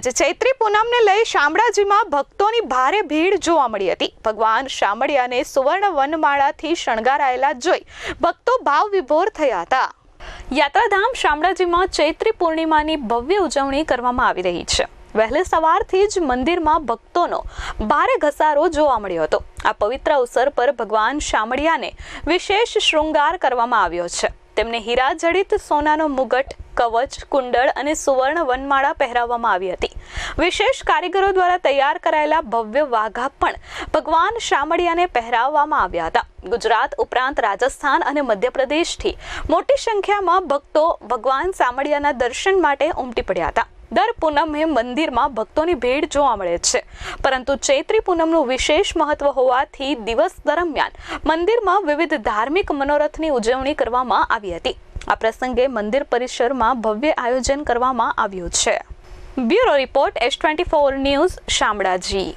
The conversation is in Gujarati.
આજે ચૈત્રી પૂનમને લઈ શામળાજીમાં ભક્તોની ભારે ભીડ જોવા મળી હતી. ભગવાન શામળિયાને સુવર્ણ વનમાળાથી શણગારાયેલા જોઈ ભક્તો ભાવ વિભોર થયા હતા. યાત્રાધામ શામળાજીમાં ચૈત્રી પૂર્ણિમાની ભવ્ય ઉજવણી કરવામાં આવી રહી છે. વહેલી સવારથી જ મંદિરમાં ભક્તોનો ભારે ઘસારો જોવા મળ્યો હતો. આ પવિત્ર અવસર પર ભગવાન શામળિયાને વિશેષ શૃંગાર કરવામાં આવ્યો છે. તેમને હીરા જડિત, સોનાનો મુગટ, કવચ, કુંડળ અને સુવર્ણ વનમાળા પહેરાવવામાં આવી હતી. વિશેષ કારીગરો દ્વારા તૈયાર કરાયેલા ભવ્ય વાઘા પણ ભગવાન શામળિયાને પહેરાવવામાં આવ્યા હતા. ગુજરાત ઉપરાંત રાજસ્થાન અને મધ્યપ્રદેશથી મોટી સંખ્યામાં ભક્તો ભગવાન શામળિયાના દર્શન માટે ઉમટી પડ્યા હતા. દર પૂનમે મંદિરમાં ભક્તોની ભીડ જોવા મળે છે. પરંતુ ચૈત્રી પૂનમનું વિશેષ મહત્વ હોવાથી દિવસ દરમિયાન મંદિરમાં વિવિધ ધાર્મિક મનોરથની ઉજવણી કરવામાં આવી હતી. આ પ્રસંગે મંદિર પરિસરમાં ભવ્ય આયોજન કરવામાં આવ્યું છે. Bureau report S twenty four news, Shamlaji.